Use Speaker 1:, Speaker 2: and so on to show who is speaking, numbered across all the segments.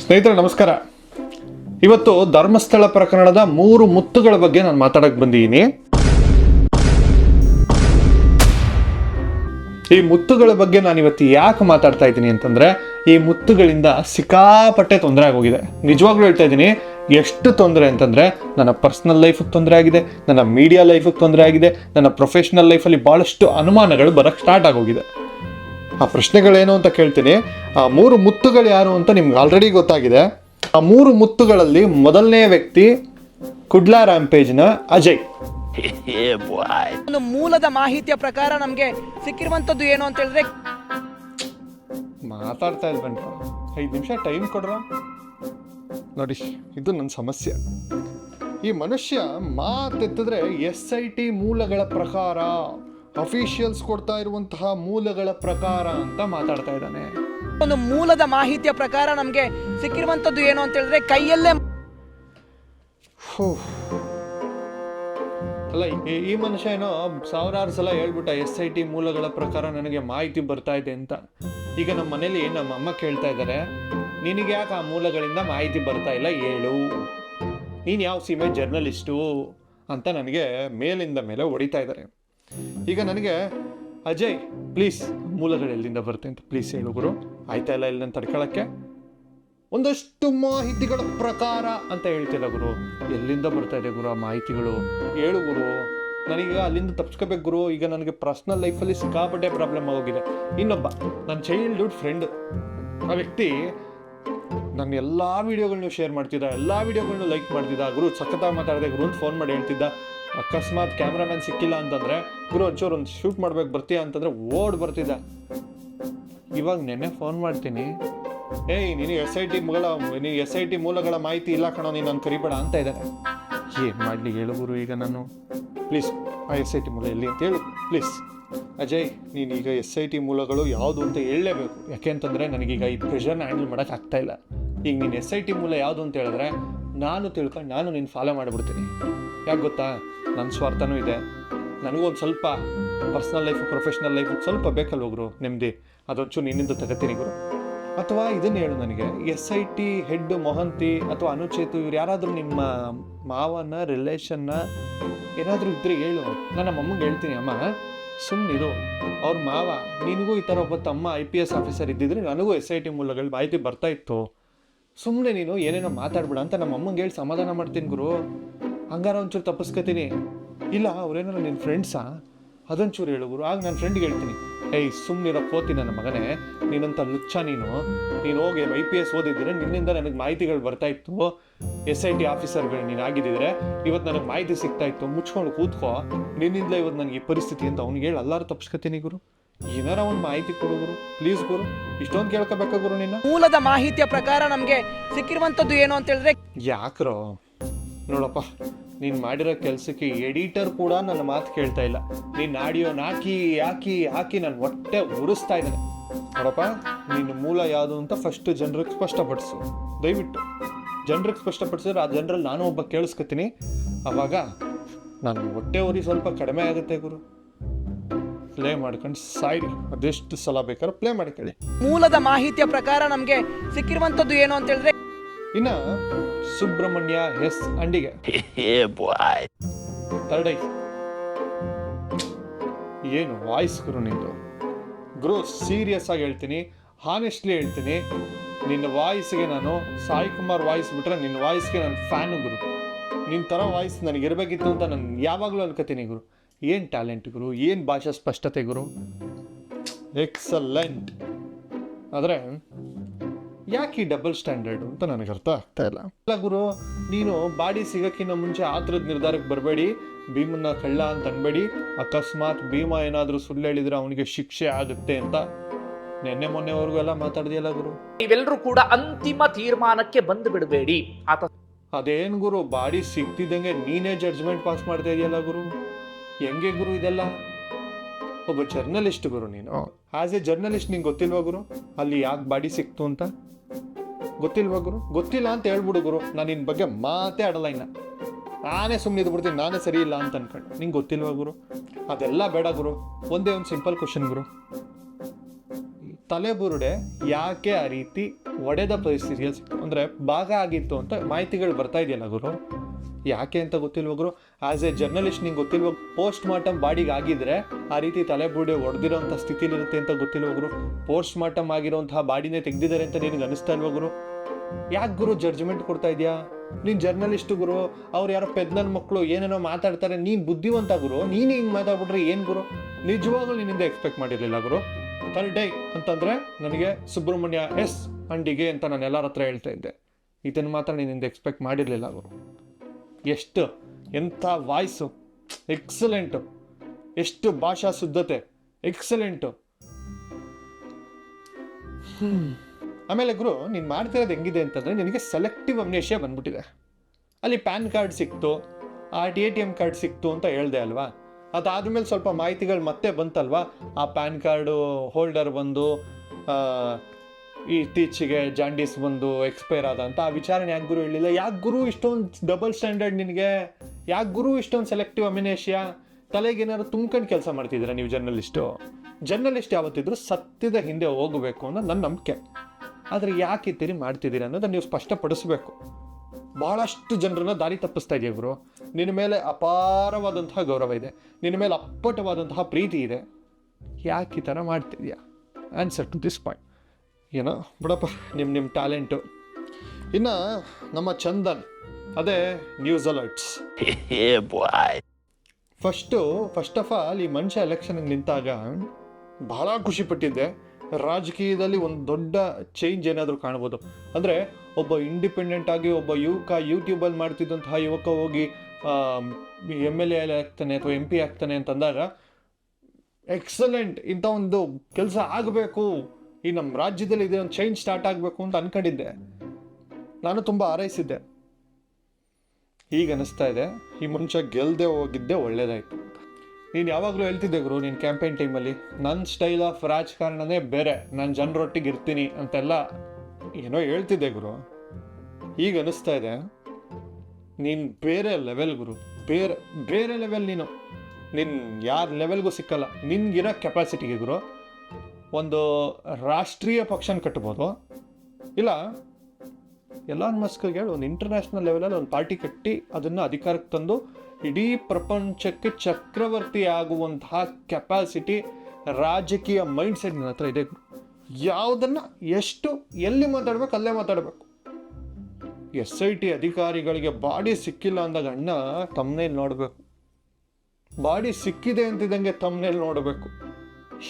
Speaker 1: ಸ್ನೇಹಿತರೆ, ನಮಸ್ಕಾರ. ಇವತ್ತು ಧರ್ಮಸ್ಥಳ ಪ್ರಕರಣದ ಮೂರು ಮುತ್ತುಗಳ ಬಗ್ಗೆ ನಾನು ಮಾತಾಡಕ್ ಬಂದಿದ್ದೀನಿ. ಈ ಮುತ್ತುಗಳ ಬಗ್ಗೆ ನಾನು ಇವತ್ತು ಯಾಕೆ ಮಾತಾಡ್ತಾ ಇದ್ದೀನಿ ಅಂತಂದ್ರೆ, ಈ ಮುತ್ತುಗಳಿಂದ ಸಿಕ್ಕಾಪಟ್ಟೆ ತೊಂದರೆ ಆಗೋಗಿದೆ. ನಿಜವಾಗ್ಲೂ ಹೇಳ್ತಾ ಇದ್ದೀನಿ, ಎಷ್ಟು ತೊಂದರೆ ಅಂತಂದ್ರೆ, ನನ್ನ ಪರ್ಸನಲ್ ಲೈಫಿಗೆ ತೊಂದರೆ ಆಗಿದೆ, ನನ್ನ ಮೀಡಿಯಾ ಲೈಫಿಗೆ ತೊಂದರೆ ಆಗಿದೆ, ನನ್ನ ಪ್ರೊಫೆಷನಲ್ ಲೈಫಲ್ಲಿ ಬಹಳಷ್ಟು ಅನುಮಾನಗಳು ಬರಕ್ಕೆ ಸ್ಟಾರ್ಟ್ ಆಗೋಗಿದೆ. ಆ ಪ್ರಶ್ನೆಗಳೇನು ಅಂತ ಕೇಳ್ತೀನಿ. ಆ ಮೂರು ಮುತ್ತುಗಳು ಯಾರು ಅಂತ ನಿಮ್ಗೆ ಆಲ್ರೆಡಿ ಗೊತ್ತಾಗಿದೆ. ಆ ಮೂರು ಮುತ್ತುಗಳಲ್ಲಿ ಮೊದಲನೇ ವ್ಯಕ್ತಿ ಕುಡ್ಲಾ ರ್ಯಾಂಪೇಜ್ನ ಅಜಯ್.
Speaker 2: ಒಂದು ಮೂಲದ ಮಾಹಿತಿಯ ಪ್ರಕಾರ ನಮಗೆ ಸಿಕ್ಕಿರುವಂತದ್ದು ಏನು ಅಂತ ಹೇಳಿದ್ರೆ
Speaker 1: ಮಾತಾಡ್ತಾ ಇಲ್ವೇನ್ರ ಐದು ನಿಮಿಷ ಟೈಮ್ ಕೊಡ್ರ? ನೋಡಿ ಇದು ನನ್ನ ಸಮಸ್ಯೆ. ಈ ಮನುಷ್ಯ ಮಾತೆತ್ತಿದ್ರೆ ಎಸ್ ಐ ಟಿ ಮೂಲಗಳ ಪ್ರಕಾರ ಅಫಿಷಿಯಲ್ಸ್ ಕೊಡ್ತಾ ಇರುವಂತಹ ಮೂಲಗಳ ಪ್ರಕಾರ ಅಂತ ಮಾತಾಡ್ತಾ ಇದ್ದಾನೆ.
Speaker 2: ಒಂದು ಮೂಲದ ಮಾಹಿತಿಯ ಪ್ರಕಾರ ನಮಗೆ ಸಿಕ್ಕಿರುವಂತದ್ದು ಏನು ಅಂತ ಹೇಳಿದ್ರೆ ಕೈಯಲ್ಲೇ.
Speaker 1: ಅಲ್ಲ ಈ- ಈ ಮನುಷ್ಯ ಏನೋ ಸಾವಿರಾರು ಸಲ ಹೇಳ್ಬಿಟ್ಟ ಎಸ್ ಐ ಟಿ ಮೂಲಗಳ ಪ್ರಕಾರ ನನಗೆ ಮಾಹಿತಿ ಬರ್ತಾ ಇದೆ ಅಂತ. ಈಗ ನಮ್ಮ ಮನೇಲಿ ನಮ್ಮ ಅಮ್ಮ ಕೇಳ್ತಾ ಇದ್ದಾರೆ ನಿನಗೆ ಯಾಕೆ ಆ ಮೂಲಗಳಿಂದ ಮಾಹಿತಿ ಬರ್ತಾ ಇಲ್ಲ? ಹೇಳು. ನೀನು ಯಾವ ಸೀಮೆ ಜರ್ನಲಿಸ್ಟು ಅಂತ ನನಗೆ ಮೇಲಿಂದ ಮೇಲೆ ಹೊಡಿತಾ ಇದ್ದಾರೆ. ಈಗ ನನಗೆ, ಅಜಯ್ ಪ್ಲೀಸ್ ಮೂಲಗಳು ಎಲ್ಲಿಂದ ಬರುತ್ತೆ ಅಂತ ಪ್ಲೀಸ್ ಹೇಳು ಗುರು. ಆಯ್ತಾ ಇಲ್ಲ ಇಲ್ಲಿ ತಡ್ಕೊಳಕ್ಕೆ? ಒಂದಷ್ಟು ಮಾಹಿತಿಗಳ ಪ್ರಕಾರ ಅಂತ ಹೇಳ್ತಿಲ್ಲ ಗುರು. ಎಲ್ಲಿಂದ ಬರ್ತಾ ಇದೆ ಗುರು ಆ ಮಾಹಿತಿಗಳು? ಹೇಳು ಗುರು. ನನಗೀಗ ಅಲ್ಲಿಂದ ತಪ್ಸ್ಕೋಬೇಕು ಗುರು. ಈಗ ನನಗೆ ಪರ್ಸ್ನಲ್ ಲೈಫಲ್ಲಿ ಸಿಕ್ಕಾಪಟ್ಟೆ ಪ್ರಾಬ್ಲಮ್ ಆಗೋಗಿದೆ. ಇನ್ನೊಬ್ಬ, ನನ್ನ ಚೈಲ್ಡ್ಹುಡ್ ಫ್ರೆಂಡ್ ಆ ವ್ಯಕ್ತಿ ನನ್ನ ಎಲ್ಲ ವೀಡಿಯೋಗಳನ್ನೂ ಶೇರ್ ಮಾಡ್ತಿದ್ದ, ಎಲ್ಲ ವೀಡಿಯೋಗಳನ್ನೂ ಲೈಕ್ ಮಾಡ್ತಿದ್ದ. ಗುರು, ಸಖತ್ತಾಗಿ ಮಾತಾಡಿದೆ ಗುರು ಅಂತ ಫೋನ್ ಮಾಡಿ ಹೇಳ್ತಿದ್ದ. ಅಕಸ್ಮಾತ್ ಕ್ಯಾಮ್ರಾಮ್ಯಾನ್ ಸಿಕ್ಕಿಲ್ಲ ಅಂತಂದ್ರೆ, ಗುರು ಒಂಚೂರು ಒಂದು ಶೂಟ್ ಮಾಡ್ಬೇಕು ಬರ್ತೀಯ ಅಂತಂದ್ರೆ ಓಡ್ ಬರ್ತಿದ್ದ ಇವಾಗ ನೆನ್ನೆ ಫೋನ್ ಮಾಡ್ತೀನಿ. ಏಯ್ ನೀನು ಎಸ್ ಐ ಟಿ ಮೂಲ ನೀನು ಎಸ್ ಐ ಟಿ ಮೂಲಗಳ ಮಾಹಿತಿ ಇಲ್ಲ ಕಣೋ, ನೀನು ನಾನು ಕರಿಬೇಡ ಅಂತ ಇದ್ದಾರೆ ಏನು ಮಾಡಲಿ ಹೇಳು ಗುರು ಈಗ ನಾನು. ಪ್ಲೀಸ್ ಆ ಎಸ್ ಐ ಟಿ ಮೂಲ ಎಲ್ಲಿ ಅಂತ ಹೇಳು. ಪ್ಲೀಸ್ ಅಜಯ್, ನೀನು ಈಗ ಎಸ್ ಐ ಟಿ ಮೂಲಗಳು ಯಾವುದು ಅಂತ ಹೇಳಲೇಬೇಕು. ಯಾಕೆ ಅಂತಂದರೆ ನನಗೀಗ ಈ ಪ್ರೆಷರ್ನ ಹ್ಯಾಂಡಲ್ ಮಾಡೋಕೆ ಆಗ್ತಾ ಇಲ್ಲ. ಈಗ ನೀನು ಎಸ್ ಐ ಟಿ ಮೂಲ ಯಾವುದು ಅಂತ ಹೇಳಿದ್ರೆ, ನಾನು ತಿಳ್ಕೊಂಡು ನಾನು ನಿನ್ನ ಫಾಲೋ ಮಾಡಿಬಿಡ್ತೀನಿ. ಯಾಕೆ ಗೊತ್ತಾ? ನನ್ನ ಸ್ವಾರ್ಥನೂ ಇದೆ. ನನಗೂ ಒಂದು ಸ್ವಲ್ಪ ಪರ್ಸ್ನಲ್ ಲೈಫು ಪ್ರೊಫೆಷ್ನಲ್ ಲೈಫು ಸ್ವಲ್ಪ ಬೇಕಲ್ಲ ಗುರು ನೆಮ್ಮದಿ? ಅದೊಂಚೂರು ನಿನ್ನಿಂದ ತಗೋತೀನಿ ಗುರು. ಅಥವಾ ಇದನ್ನು ಹೇಳು ನನಗೆ, S I T head Mohanty ಅಥವಾ ಅನುಚೇತು ಇವ್ರು ಯಾರಾದರೂ ನಿಮ್ಮ ಮಾವನ ರಿಲೇಷನ್ನ ಏನಾದರೂ ಇದ್ದರೆ ಹೇಳು. ನಾನು ನಮ್ಮ ಹೇಳ್ತೀನಿ, ಅಮ್ಮ ಸುಮ್ಮನಿರು ಅವ್ರ ಮಾವ, ನಿನಗೂ ಈ ಥರ ಒಬ್ಬ ತಮ್ಮ ಐ ಪಿ ಎಸ್ ಆಫೀಸರ್ ಇದ್ದಿದ್ರೆ ನನಗೂ ಎಸ್ ಐ ಟಿ ಮೂಲಗಳು ಮಾಹಿತಿ ಬರ್ತಾ ಇತ್ತು. ಸುಮ್ಮನೆ ನೀನು ಏನೇನೋ ಮಾತಾಡ್ಬಿಡ ಅಂತ ನಮ್ಮ ಅಮ್ಮಂಗೆ ಹೇಳಿ ಸಮಾಧಾನ ಮಾಡ್ತೀನಿ ಗುರು. ಹಂಗಾರ ಒಂಚೂರು ತಪ್ಪಿಸ್ಕೊತೀನಿ. ಇಲ್ಲ ಅವ್ರೇನಾರ ನಿನ್ನ ಫ್ರೆಂಡ್ಸಾ ಅದೊಂಚೂರು ಹೇಳು ಗುರು. ಆಗ ನನ್ನ ಫ್ರೆಂಡ್ಗೆ ಹೇಳ್ತೀನಿ. ಏಯ್ ಸುಮ್ಮನಿರೋ ಕೋತಿ ನನ್ನ ಮಗನೇ. ನೀನಂತ ಲುಚ್ಚ ನೀನು. ನೀನು ಹೋಗಿ ಐ ಪಿ ಎಸ್ ಓದಿದ್ರೆ ನಿನ್ನಿಂದ ನನಗೆ ಮಾಹಿತಿಗಳು ಬರ್ತಾ ಇತ್ತು. ಎಸ್ ಐ ಟಿ ಆಫೀಸರ್ಗಳು ನೀನು ಆಗಿದ್ದಿದ್ರೆ ಇವತ್ತು ನನಗೆ ಮಾಹಿತಿ ಸಿಗ್ತಾ ಇತ್ತು. ಮುಚ್ಕೊಂಡು ಕೂತ್ಕೋ. ನಿನ್ನಿಂದಲೇ ಇವತ್ತು ನನಗೆ ಈ ಪರಿಸ್ಥಿತಿ ಅಂತ ಅವ್ನಿಗೆ ಹೇಳಿ. ಎಲ್ಲರೂ ತಪ್ಪಿಸ್ಕೊತೀನಿ ಗುರು. ಏನಾರ ಒಂದು ಮಾಹಿತಿ ಕೊಡು ಗುರು. ಪ್ಲೀಸ್ ಗುರು. ಇಷ್ಟೊಂದು ಕೇಳ್ಕೊಬೇಕಾ ಗುರು ನಿನ್ನ?
Speaker 2: ಮೂಲದ ಮಾಹಿತಿಯ ಪ್ರಕಾರ ನಮಗೆ ಸಿಕ್ಕಿರುವಂಥದ್ದು ಏನು ಅಂತ ಹೇಳಿದ್ರೆ
Speaker 1: ಯಾಕ್ರೋ? ನೋಡಪ್ಪ. ನೀನು ಮಾಡಿರೋ ಕೆಲಸಕ್ಕೆ ಎಡಿಟರ್ ಕೂಡ ನನ್ನ ಮಾತು ಕೇಳ್ತಾ ಇಲ್ಲ. ನೀನು ಆಡಿಯೋನ ಹಾಕಿ ಹಾಕಿ ಹಾಕಿ ನಾನು ಹೊಟ್ಟೆ ಉರಿಸ್ತಾ ಇದ್ದಾನೆ ನೋಡಪ್ಪ ನಿನ್ನ ಮೂಲ ಯಾವುದು ಅಂತ ಫಸ್ಟ್ ಜನರಿಗೆ ಸ್ಪಷ್ಟಪಡಿಸು. ದಯವಿಟ್ಟು. ಜನರಿಗೆ ಸ್ಪಷ್ಟಪಡಿಸಿದ್ರೆ ಆ ಜನರಲ್ಲಿ ನಾನು ಒಬ್ಬ ಕೇಳಿಸ್ಕೊತೀನಿ. ಅವಾಗ ನಾನು ಹೊಟ್ಟೆ ಉರಿ ಸ್ವಲ್ಪ ಕಡಿಮೆ ಆಗುತ್ತೆ ಗುರು. ಪ್ಲೇ ಮಾಡ್ಕೊಂಡು ಸಾಯಿರಿ. ಅದೆಷ್ಟು ಸಲ ಬೇಕಾದ್ರೂ ಪ್ಲೇ ಮಾಡ್ಕೊಳ್ಳಿ
Speaker 2: ಮೂಲದ ಮಾಹಿತಿಯ ಪ್ರಕಾರ ನಮಗೆ ಸಿಕ್ಕಿರುವಂತದ್ದು ಏನು ಅಂತ ಹೇಳಿದ್ರೆ
Speaker 1: ಇನ್ನ ಸುಬ್ರಹ್ಮಣ್ಯ ಎಸ್ ಅಂಡಿಗೆ. ಏನು ವಾಯ್ಸ್ ಗುರು ನಿಂದು? ಗುರು ಸೀರಿಯಸ್ ಆಗಿ ಹೇಳ್ತೀನಿ. ಹಾನೆಸ್ಟ್ಲಿ ಹೇಳ್ತೀನಿ. ನಿನ್ನ ವಾಯ್ಸ್ಗೆ ನಾನು ಸಾಯಿ ಕುಮಾರ್ ವಾಯ್ಸ್ ಬಿಟ್ರೆ ನಿನ್ನ ವಾಯ್ಸ್ಗೆ ನಾನು ಫ್ಯಾನು ಗುರು. ನಿನ್ನ ಥರ ವಾಯ್ಸ್ ನನಗೆ ಇರಬೇಕಿತ್ತು ಅಂತ ನಾನು ಯಾವಾಗಲೂ ಅನ್ಕೋತೀನಿ ಗುರು. ಏನು ಟ್ಯಾಲೆಂಟ್ ಗುರು? ಏನು ಭಾಷಾ ಸ್ಪಷ್ಟತೆ ಗುರು? ಎಕ್ಸಲೆಂಟ್ ಆದರೆ ಯಾಕೆ ಈ ಡಬಲ್ ಸ್ಟ್ಯಾಂಡರ್ಡ್ ಅಂತ ನನಗೆ ಅರ್ಥ ಆಗ್ತಾ ಇಲ್ಲ. ಅಲ್ಲ ಗುರು ನೀನು ಬಾಡಿ ಸಿಗೋಕ್ಕಿಂತ ಮುಂಚೆ ಆ ಥರದ ನಿರ್ಧಾರಕ್ಕೆ ಬರಬೇಡಿ ಭೀಮನ್ನ ಕಳ್ಳ ಅಂತ ಅನ್ಬೇಡಿ ಅಕಸ್ಮಾತ್ ಭೀಮ ಏನಾದರೂ ಸುಳ್ಳು ಹೇಳಿದ್ರೆ ಅವನಿಗೆ ಶಿಕ್ಷೆ ಆಗುತ್ತೆ ಅಂತ ನಿನ್ನೆ ಮೊನ್ನೆವರೆಗೂ ಎಲ್ಲ ಮಾತಾಡ್ದಿಯಲ್ಲ ಗುರು?
Speaker 3: ನೀವೆಲ್ಲರೂ ಕೂಡ ಅಂತಿಮ ತೀರ್ಮಾನಕ್ಕೆ ಬಂದು ಬಿಡಬೇಡಿ. ಆತ
Speaker 1: ಅದೇನು ಗುರು ಬಾಡಿ ಸಿಗ್ತಿದ್ದಂಗೆ ನೀನೇ ಜಡ್ಜ್ಮೆಂಟ್ ಪಾಸ್ ಮಾಡ್ತಾ ಇದೆಯಲ್ಲ ಗುರು? ಹೆಂಗೆ ಗುರು ಇದೆಲ್ಲ? ಒಬ್ಬ ಜರ್ನಲಿಸ್ಟ್ ಗುರು ನೀನು. ಆಸ್ ಎ ಜರ್ನಲಿಸ್ಟ್ ನಿಂಗೆ ಗೊತ್ತಿಲ್ವಾ ಗುರು? ಅಲ್ಲಿ ಯಾಕೆ ಬಾಡಿ ಸಿಕ್ತು ಅಂತ? ಗೊತ್ತಿಲ್ವಾ ಗುರು? ಗೊತ್ತಿಲ್ಲ ಅಂತ ಹೇಳ್ಬಿಡು ಗುರು. ನಾನು ನಿನ್ನ ಬಗ್ಗೆ ಮಾತೇ ಆಡಲ್ಲ ಇನ್ನ. ನಾನೇ ಸುಮ್ಮನೆ ಇದ್ಬಿಡ್ತೀನಿ ನಾನೇ ಸರಿ ಇಲ್ಲ ಅಂತ ಅನ್ಕೊಂಡು. ನಿಂಗೆ ಗೊತ್ತಿಲ್ವಾ ಗುರು? ಅದೆಲ್ಲ ಬೇಡ ಗುರು. ಒಂದೇ ಒಂದು ಸಿಂಪಲ್ ಕ್ವಶನ್ ಗುರು. ತಲೆಬುರುಡೆ ಯಾಕೆ ಆ ರೀತಿ ಒಡೆದ ಪರಿಸ್ಥಿತಿಯಲ್ಲಿ ಸಿಕ್ತು? ಅಂದರೆ ಭಾಗ ಆಗಿತ್ತು ಅಂತ ಮಾಹಿತಿಗಳು ಬರ್ತಾ ಇದೆಯಲ್ಲ ಗುರು? ಯಾಕೆ ಅಂತ ಗೊತ್ತಿಲ್ವ ಗುರು? ಆ್ಯಸ್ ಎ ಜರ್ನಲಿಸ್ಟ್ ನಿಂಗೆ ಗೊತ್ತಿಲ್ವ ಪೋಸ್ಟ್ ಮಾರ್ಟಮ್ ಬಾಡಿಗೆ ಆಗಿದ್ರೆ ಆ ರೀತಿ ತಲೆಬುಡಿ ಹೊಡೆದಿರೋಂಥ ಸ್ಥಿತಿಲಿರುತ್ತೆ ಅಂತ ಗೊತ್ತಿಲ್ವ ಗುರು? ಪೋಸ್ಟ್ ಮಾರ್ಟಮ್ ಆಗಿರೋಂತಹ ಬಾಡಿನೇ ತೆಗ್ದಿದ್ದಾರೆ ಅಂತ ನಿನಗೆ ಅನಿಸ್ತಾ ಇಲ್ವ ಗುರು? ಯಾಕೆ ಗುರು ಜಡ್ಜ್ಮೆಂಟ್ ಕೊಡ್ತಾ ಇದೆಯಾ? ನೀನು ಜರ್ನಲಿಸ್ಟ್ ಗುರು, ಅವ್ರು ಯಾರೋ ಪೆದ್ನನ್ ಮಕ್ಕಳು ಏನೇನೋ ಮಾತಾಡ್ತಾರೆ, ನೀನು ಬುದ್ಧಿವಂತ ಗುರು, ನೀನು ಹಿಂಗೆ ಮಾತಾಡ್ಬಿಟ್ರೆ ಏನು ಗುರು? ನಿಜವಾಗ್ಲೂ ನಿನ್ನಿಂದ ಎಕ್ಸ್ಪೆಕ್ಟ್ ಮಾಡಿರಲಿಲ್ಲ ಗುರು. ಥರ್ಡ್ ಡೇ ಅಂತಂದರೆ ನನಗೆ ಸುಬ್ರಹ್ಮಣ್ಯ ಎಸ್ ಅಂಡಿಗೆ ಅಂತ ನಾನು ಎಲ್ಲರ ಹತ್ರ ಹೇಳ್ತಾ ಇದ್ದೆ. ಇದನ್ನು ಮಾತ್ರ ನಿನ್ನಿಂದ ಎಕ್ಸ್ಪೆಕ್ಟ್ ಮಾಡಿರಲಿಲ್ಲ ಗುರು. ಎಷ್ಟು? ಎಂಥ ವಾಯ್ಸು ಎಕ್ಸಲೆಂಟು ಎಷ್ಟು ಭಾಷಾ ಶುದ್ಧತೆ. ಎಕ್ಸಲೆಂಟು ಆಮೇಲೆ ಗುರು ನೀನು ಮಾಡ್ತಿರೋದು ಹೆಂಗಿದೆ ಅಂತಂದರೆ ನಿನಗೆ ಸೆಲೆಕ್ಟಿವ್ ಅಮ್ನೇಷಿಯಾ ಬಂದ್ಬಿಟ್ಟಿದೆ. ಅಲ್ಲಿ ಪ್ಯಾನ್ ಕಾರ್ಡ್ ಸಿಕ್ತು ಆ T A T M card ಸಿಕ್ತು ಅಂತ ಹೇಳ್ದೆ ಅಲ್ವಾ? ಅದಾದಮೇಲೆ ಸ್ವಲ್ಪ ಮಾಹಿತಿಗಳು ಮತ್ತೆ ಬಂತಲ್ವಾ? ಆ ಪ್ಯಾನ್ ಕಾರ್ಡು ಹೋಲ್ಡರ್ ಬಂದು ಆ, ಇತ್ತೀಚೆಗೆ ಜಾಂಡೀಸ್ ಬಂದು ಎಕ್ಸ್ಪೈರ್ ಆದ ಅಂತ ಆ ವಿಚಾರಣೆ ಯಾಕೆ ಗುರು ಹೇಳಿಲ್ಲ? ಯಾಕೆ ಗುರು ಇಷ್ಟೊಂದು ಡಬಲ್ ಸ್ಟ್ಯಾಂಡರ್ಡ್ ನಿನಗೆ? ಯಾಕೆ ಗುರು ಇಷ್ಟೊಂದು ಸೆಲೆಕ್ಟಿವ್ ಅಮಿನೇಷಿಯಾ ತಲೆಗೆ ಏನಾದ್ರು ತುಂಬ್ಕೊಂಡು ಕೆಲಸ ಮಾಡ್ತಿದ್ದೀರಾ ನೀವು ಜರ್ನಲಿಸ್ಟು ಜರ್ನಲಿಸ್ಟ್ ಯಾವತ್ತಿದ್ರು ಸತ್ಯದ ಹಿಂದೆ ಹೋಗಬೇಕು ಅನ್ನೋ ನನ್ನ ನಂಬಿಕೆ. ಆದರೆ ಯಾಕೆ ಈ ತಿರಿ ಮಾಡ್ತಿದ್ದೀರಾ ಅನ್ನೋದನ್ನು ನೀವು ಸ್ಪಷ್ಟಪಡಿಸ್ಬೇಕು. ಭಾಳಷ್ಟು ಜನರನ್ನ ದಾರಿ ತಪ್ಪಿಸ್ತಾ ಇದೆಯಾ ಗುರು. ನಿನ್ನ ಮೇಲೆ ಅಪಾರವಾದಂತಹ ಗೌರವ ಇದೆ. ನಿನ್ನ ಮೇಲೆ ಅಪ್ಪಟವಾದಂತಹ ಪ್ರೀತಿ ಇದೆ. ಯಾಕೆ ಈ ಥರ ಮಾಡ್ತಿದ್ಯಾ ಆನ್ಸರ್ ಟು ದಿಸ್ ಪಾಯಿಂಟ್ ಏನೋ ಬಿಡಪ್ಪ ನಿಮ್ಮ ನಿಮ್ಮ ಟ್ಯಾಲೆಂಟು. ಇನ್ನು ನಮ್ಮ ಚಂದನ್ ಅದೇ news alerts first first of all ಈ ಮನುಷ್ಯ ಎಲೆಕ್ಷನ್ಗೆ ನಿಂತಾಗ ಭಾಳ ಖುಷಿ ಪಟ್ಟಿದ್ದೆ. ರಾಜಕೀಯದಲ್ಲಿ ಒಂದು ದೊಡ್ಡ ಚೇಂಜ್ ಏನಾದರೂ ಕಾಣ್ಬೋದು. ಅಂದರೆ ಒಬ್ಬ ಇಂಡಿಪೆಂಡೆಂಟ್ ಆಗಿ ಒಬ್ಬ ಯುವಕ ಯೂಟ್ಯೂಬಲ್ಲಿ ಮಾಡ್ತಿದ್ದಂತಹ ಯುವಕ ಹೋಗಿ ಎಂ ಎಲ್ ಎ ಆಗ್ತಾನೆ ಅಥವಾ ಎಂ ಪಿ ಆಗ್ತಾನೆ ಅಂತಂದಾಗ ಎಕ್ಸಲೆಂಟ್ ಇಂಥ ಒಂದು ಕೆಲಸ ಆಗಬೇಕು. ಈ ನಮ್ಮ ರಾಜ್ಯದಲ್ಲಿ ಇದೆ ಒಂದು ಚೇಂಜ್ ಸ್ಟಾರ್ಟ್ ಆಗಬೇಕು ಅಂತ ಅನ್ಕೊಂಡಿದ್ದೆ. ನಾನು ತುಂಬ ಹಾರೈಸಿದ್ದೆ. ಈಗ ಅನಿಸ್ತಾ ಇದೆ. ಈ ಮುಂಚೆ ಗೆಲ್ಲದೆ ಹೋಗಿದ್ದೆ ಒಳ್ಳೇದಾಯ್ತು. ನೀನು ಯಾವಾಗಲೂ ಹೇಳ್ತಿದ್ದೆ ಗುರು, ನೀನು ಕ್ಯಾಂಪೇನ್ ಟೈಮಲ್ಲಿ ನನ್ನ ಸ್ಟೈಲ್ ಆಫ್ ರಾಜಕಾರಣನೇ ಬೇರೆ, ನಾನು ಜನರೊಟ್ಟಿಗೆ ಇರ್ತೀನಿ ಅಂತೆಲ್ಲ ಏನೋ ಹೇಳ್ತಿದ್ದೆ ಗುರು. ಈಗ ಅನಿಸ್ತಾ ಇದೆ. ನೀನು ಬೇರೆ ಲೆವೆಲ್ ಗುರು. ಬೇರೆ ಬೇರೆ ಲೆವೆಲ್ ನೀನು. ನಿನ್ನ ಯಾರ ಲೆವೆಲ್ಗೂ ಸಿಕ್ಕಲ್ಲ. ನಿನ್ಗಿರೋ ಕೆಪಾಸಿಟಿಗೆ ಗುರು. ಒಂದು ರಾಷ್ಟ್ರೀಯ ಪಕ್ಷನ ಕಟ್ಬೋದು. ಇಲ್ಲ ಎಲಾನ್ ಮಸ್ಕ್ಗೆ ಹೇಳಿ ಒಂದು ಇಂಟರ್ನ್ಯಾಷನಲ್ ಲೆವೆಲಲ್ಲಿ ಒಂದು ಪಾರ್ಟಿ ಕಟ್ಟಿ ಅದನ್ನು ಅಧಿಕಾರಕ್ಕೆ ತಂದು ಇಡೀ ಪ್ರಪಂಚಕ್ಕೆ ಚಕ್ರವರ್ತಿ ಆಗುವಂತಹ ಕೆಪಾಸಿಟಿ ರಾಜಕೀಯ ಮೈಂಡ್ ಸೆಟ್ ನನ್ನ ಹತ್ರ ಇದೆ. ಯಾವುದನ್ನು ಎಷ್ಟು, ಎಲ್ಲಿ ಮಾತಾಡ್ಬೇಕು, ಅಲ್ಲೇ ಮಾತಾಡಬೇಕು. ಎಸ್ ಐ ಟಿ ಅಧಿಕಾರಿಗಳಿಗೆ ಬಾಡಿ ಸಿಕ್ಕಿಲ್ಲ ಅಂದಾಗ ಅಣ್ಣ ತಮ್ಮನೇಲಿ ನೋಡಬೇಕು. ಬಾಡಿ ಸಿಕ್ಕಿದೆ ಅಂತಿದ್ದಂಗೆ ತಮ್ಮನೇಲಿ ನೋಡಬೇಕು.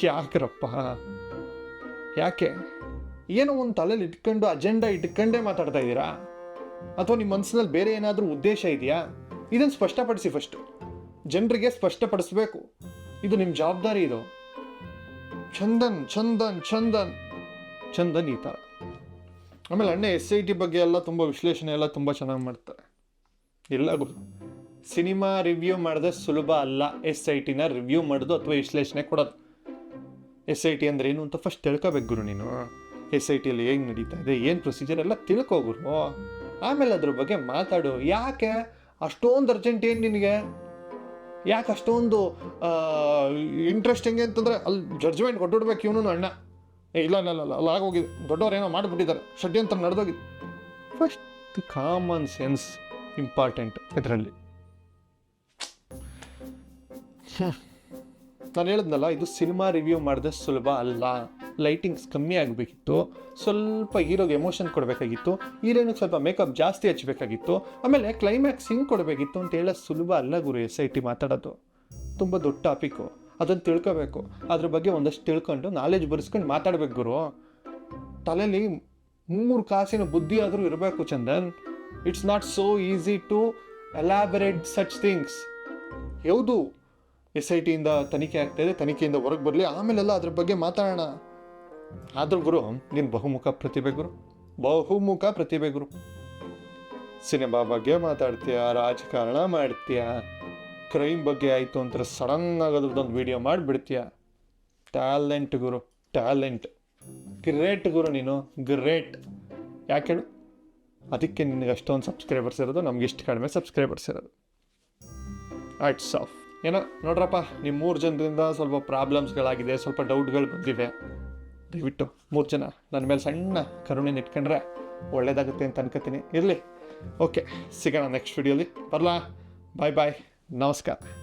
Speaker 1: ಯಾಕ್ರಪ್ಪ ಯಾಕೆ? ಏನೋ ಒಂದು ತಲೆಯಲ್ಲಿ ಇಟ್ಕೊಂಡು ಅಜೆಂಡಾ ಇಟ್ಕೊಂಡೇ ಮಾತಾಡ್ತಾ ಇದ್ದೀರಾ? ಅಥವಾ ನಿಮ್ಮ ಮನಸ್ಸಿನಲ್ಲಿ ಬೇರೆ ಏನಾದರೂ ಉದ್ದೇಶ ಇದೆಯಾ? ಇದನ್ನು ಸ್ಪಷ್ಟಪಡಿಸಿ ಫಸ್ಟು ಜನರಿಗೆ ಸ್ಪಷ್ಟಪಡಿಸ್ಬೇಕು. ಇದು ನಿಮ್ಮ ಜವಾಬ್ದಾರಿ ಇದು. ಚಂದನ್ ಚಂದನ್ ಚಂದನ್. ಚಂದನ್ ಈ ಥರ ಆಮೇಲೆ ಅಣ್ಣ ಎಸ್ ಐ ಟಿ ಬಗ್ಗೆ ಎಲ್ಲ ತುಂಬ ವಿಶ್ಲೇಷಣೆ ಎಲ್ಲ ತುಂಬ ಚೆನ್ನಾಗಿ ಮಾಡ್ತಾರೆ. ಇಲ್ಲ ಸಿನಿಮಾ ರಿವ್ಯೂ ಮಾಡಿದ್ರೆ ಸುಲಭ ಅಲ್ಲ. ಎಸ್ ಐ ಟಿನ ರಿವ್ಯೂ ಮಾಡೋದು ಅಥವಾ ವಿಶ್ಲೇಷಣೆ ಕೊಡೋದು. ಎಸ್ ಐ ಟಿ ಅಂದ್ರೆ ಏನು ಅಂತ ಫಸ್ಟ್ ತಿಳ್ಕೊಬೇಕು ಗುರು ನೀನು. ಎಸ್ ಐ ಟಿಯಲ್ಲಿ ಹೇಗೆ ನಡೀತಾ ಇದೆ, ಏನು ಪ್ರೊಸೀಜರ್ ಎಲ್ಲ ತಿಳ್ಕೊ ಗುರು. ಆಮೇಲೆ ಅದ್ರ ಬಗ್ಗೆ ಮಾತಾಡು. ಯಾಕೆ ಅಷ್ಟೊಂದು ಅರ್ಜೆಂಟ್ ಏನು ನಿನಗೆ? ಯಾಕೆ ಅಷ್ಟೊಂದು ಇಂಟ್ರೆಸ್ಟ್ ಹೆಂಗೆ ಅಂತಂದರೆ ಅಲ್ಲಿ ಜಡ್ಜ್ಮೆಂಟ್ ಕೊಟ್ಟುಬಿಡ್ಬೇಕು ಇವನು ಅಣ್ಣ. ಇಲ್ಲ ಇಲ್ಲ ಇಲ್ಲ ಅಲ್ಲಿ ಆಗೋಗಿದೆ. ದೊಡ್ಡವ್ರು ಏನೋ ಮಾಡಿಬಿಟ್ಟಿದ್ದಾರೆ. ಷಡ್ಯಂತ್ರ ನಡೆದೋಗಿದೆ. ಫಸ್ಟ್ ಕಾಮನ್ ಸೆನ್ಸ್ ಇಂಪಾರ್ಟೆಂಟ್ ಇದರಲ್ಲಿ. ನಾನು ಹೇಳಿದ್ನಲ್ಲ, ಇದು ಸಿನಿಮಾ ರಿವ್ಯೂ ಮಾಡಿದ್ರೆ ಸುಲಭ ಅಲ್ಲ. ಲೈಟಿಂಗ್ಸ್ ಕಮ್ಮಿ ಆಗಬೇಕಿತ್ತು. ಸ್ವಲ್ಪ ಹೀರೋಗೆ ಎಮೋಷನ್ ಕೊಡಬೇಕಾಗಿತ್ತು. ಹೀರೋನಿಗೆ ಸ್ವಲ್ಪ ಮೇಕಪ್ ಜಾಸ್ತಿ ಹಚ್ಚಬೇಕಾಗಿತ್ತು ಆಮೇಲೆ ಕ್ಲೈಮ್ಯಾಕ್ಸ್ ಹಿಂಗೆ ಕೊಡಬೇಕಿತ್ತು ಅಂತ ಹೇಳೋ ಸುಲಭ ಅಲ್ಲ ಗುರು ಎಸ್ ಐ ಟಿ ಮಾತಾಡೋದು. ತುಂಬ ದೊಡ್ಡ ಟಾಪಿಕ್ಕು ಅದನ್ನು ತಿಳ್ಕೋಬೇಕು. ಅದ್ರ ಬಗ್ಗೆ ಒಂದಷ್ಟು ತಿಳ್ಕೊಂಡು ನಾಲೆಜ್ ಬರೆಸ್ಕೊಂಡು ಮಾತಾಡ್ಬೇಕು ಗುರು. ತಲೆಯಲ್ಲಿ ಮೂರು ಕಾಸಿನ ಬುದ್ಧಿ ಆದರೂ ಇರಬೇಕು Chandan. It's not so easy to elaborate such things ಯಾವುದು ಎಸ್ ಐ ಟಿಯಿಂದ ತನಿಖೆ ಆಗ್ತಾಯಿದೆ ತನಿಖೆಯಿಂದ ಹೊರಗೆ ಬರಲಿ. ಆಮೇಲೆಲ್ಲ ಅದ್ರ ಬಗ್ಗೆ ಮಾತಾಡೋಣ. ಆದರೂ ಗುರು, ನೀನು ಬಹುಮುಖ ಪ್ರತಿಭೆ ಗುರು. ಬಹುಮುಖ ಪ್ರತಿಭೆ ಗುರು. ಸಿನಿಮಾ ಬಗ್ಗೆ ಮಾತಾಡ್ತೀಯ? ರಾಜಕಾರಣ ಮಾಡ್ತೀಯ? ಕ್ರೈಮ್ ಬಗ್ಗೆ ಆಯಿತು ಅಂತ ಸಡನ್ ಆಗೋದ್ರದ್ದೊಂದು ವಿಡಿಯೋ ಮಾಡಿಬಿಡ್ತೀಯ? ಟ್ಯಾಲೆಂಟ್ ಗುರು, ಟ್ಯಾಲೆಂಟ್. ಗ್ರೇಟ್ ಗುರು ನೀನು, ಗ್ರೇಟ್. ಯಾಕೆ ಹೇಳು? ಅದಕ್ಕೆ ನಿನಗೆ ಅಷ್ಟೊಂದು ಸಬ್ಸ್ಕ್ರೈಬರ್ಸ್ ಇರೋದು, ನಮ್ಗೆ ಇಷ್ಟು ಕಡಿಮೆ ಸಬ್ಸ್ಕ್ರೈಬರ್ಸ್ ಇರೋದು. ಆಟ್ಸ್ ಆಫ್ ಏನೋ ನೋಡ್ರಪ್ಪ ನಿಮ್ಮ ಮೂರು ಜನರಿಂದ ಸ್ವಲ್ಪ ಪ್ರಾಬ್ಲಮ್ಸ್ಗಳಾಗಿದೆ, ಸ್ವಲ್ಪ ಡೌಟ್ಗಳು ಬಂದಿವೆ. ದಯವಿಟ್ಟು ಮೂರು ಜನ ನನ್ನ ಮೇಲೆ ಸಣ್ಣ ಕರುಣೆ ಇಟ್ಕೊಂಡ್ರೆ ಒಳ್ಳೇದಾಗುತ್ತೆ ಅಂತ ಅನ್ಕೋತೀನಿ. ಇರಲಿ. ಓಕೆ, ಸಿಗೋಣ ನೆಕ್ಸ್ಟ್ ವಿಡಿಯೋಲಿ ಬರಲಾ? ಬಾಯ್ ಬಾಯ್ ನಮಸ್ಕಾರ.